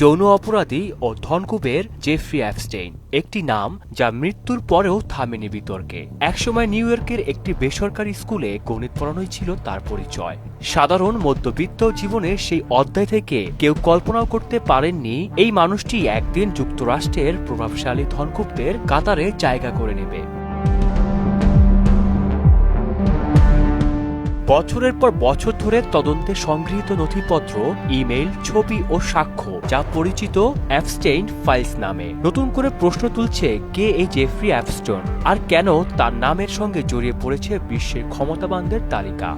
যৌন অপরাধী ও ধনকুবের Jeffrey Epstein, একটি নাম যা মৃত্যুর পরেও থামেনি বিতর্কে। একসময় নিউ ইয়র্কের একটি বেসরকারি স্কুলে গণিত পড়ানোই ছিল তার পরিচয়। সাধারণ মধ্যবিত্ত জীবনের সেই অধ্যায় থেকে কেউ কল্পনাও করতে পারেননি এই মানুষটি একদিন যুক্তরাষ্ট্রের প্রভাবশালী ধনকুবদের কাতারে জায়গা করে নেবে। বছরের পর বছর ধরে তদন্তে সংগৃহীত নথিপত্র ইমেল ছবি ও সাক্ষ্য যা পরিচিত অ্যাপস্টেইন ফাইলস নামে। নতুন করে প্রশ্ন তুলছে কে এই জেফ্রি অ্যাপস্টন আর কেন তার নামের সঙ্গে জড়িয়ে পড়েছে বিশ্বের ক্ষমতাবানদের তালিকা?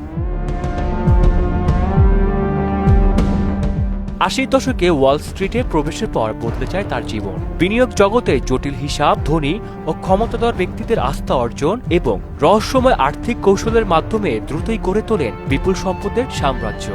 আশির দশকে ওয়াল স্ট্রিটে প্রবেশের পর বদলে যায় তার জীবন। বিনিয়োগ জগতে জটিল হিসাব, ধনী ও ক্ষমতাধর ব্যক্তিদের আস্থা অর্জন এবং রহস্যময় আর্থিক কৌশলের মাধ্যমে দ্রুতই গড়ে তোলেন বিপুল সম্পদের সাম্রাজ্য।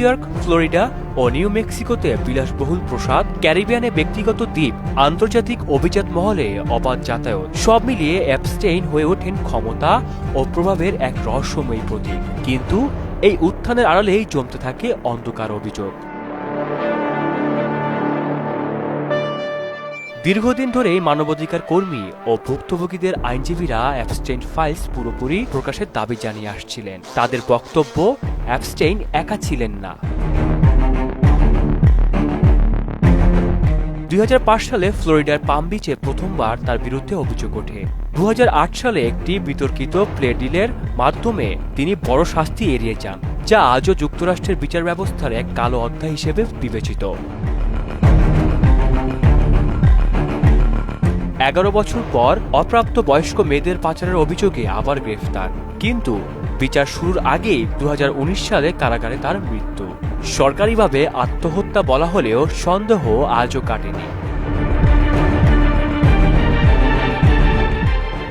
ইয়র্ক ফ্লোরিডা ও নিউ মেক্সিকোতে বিলাসবহুল প্রসাদ, ক্যারিবিয়ানে ব্যক্তিগত দ্বীপ, আন্তর্জাতিক অভিজাত মহলে অবাধ যাতায়াত, সব মিলিয়ে অ্যাপস্টেইন হয়ে ওঠেন ক্ষমতা ও প্রভাবের এক রহস্যময়ী প্রতীক। কিন্তু এই উত্থানের আড়ালেই জমতে থাকে অন্ধকার অভিযোগ। দীর্ঘদিন ধরে মানবাধিকার কর্মী ও ভুক্তভোগীদের আইনজীবীরা অ্যাবস্টেইন ফাইলস পুরোপুরি প্রকাশের দাবি জানিয়ে আসছিলেন। তাদের বক্তব্য অ্যাবস্টেইন একা ছিলেন না। দুই হাজার পাঁচ সালে ফ্লোরিডার পাম বিচে প্রথমবার তার বিরুদ্ধে অভিযোগ ওঠে। দু হাজার আট সালে একটি বিতর্কিত প্লে ডিলের মাধ্যমে তিনি বড় শাস্তি এড়িয়ে যান, যা আজও যুক্তরাষ্ট্রের বিচার ব্যবস্থার এক কালো অধ্যায় হিসেবে বিবেচিত। এগারো বছর পর অপ্রাপ্ত বয়স্ক মেয়েদের পাচারের অভিযোগে আবার গ্রেফতার। কিন্তু বিচার শুরুর আগেই দু হাজার উনিশ সালে কারাগারে তার মৃত্যু। সরকারিভাবে আত্মহত্যা বলা হলেও সন্দেহ আজও কাটেনি।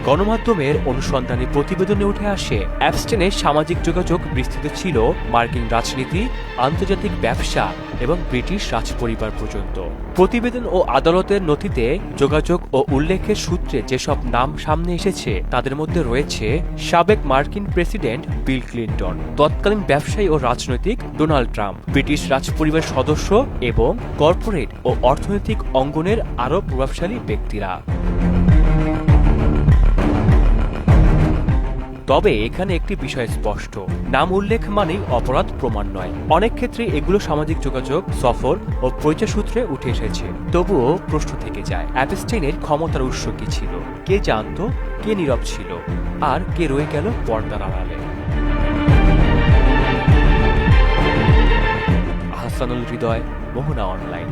গণমাধ্যমের অনুসন্ধানী প্রতিবেদনে উঠে আসে অ্যাবস্টেনের সামাজিক যোগাযোগ বিস্তৃত ছিল মার্কিন রাজনীতি, আন্তর্জাতিক ব্যবসা এবং ব্রিটিশ রাজপরিবার পর্যন্ত। প্রতিবেদন ও আদালতের নথিতে যোগাযোগ ও উল্লেখের সূত্রে যেসব নাম সামনে এসেছে, তাদের মধ্যে রয়েছে সাবেক মার্কিন প্রেসিডেন্ট বিল ক্লিন্টন, তৎকালীন ব্যবসায়ী ও রাজনৈতিক ডোনাল্ড ট্রাম্প, ব্রিটিশ রাজপরিবার সদস্য এবং কর্পোরেট ও অর্থনৈতিক অঙ্গনের আরও প্রভাবশালী ব্যক্তিরা। তবে এখানে একটি বিষয় স্পষ্ট। নাম উল্লেখ মানেই অপরাধ প্রমাণ নয়। অনেক ক্ষেত্রে এগুলো সামাজিক যোগাযোগ, সফর ও পরিচয় সূত্রে উঠে এসেছে। তবুও প্রশ্ন থেকে যায় অ্যাপস্টেইনের ক্ষমতার উৎস কি ছিল? কে জানতো, কে নীরব ছিল? আর কে রয়ে গেল পর্দার আড়ালে? আহসানুল হৃদয়, মোহনা অনলাইন।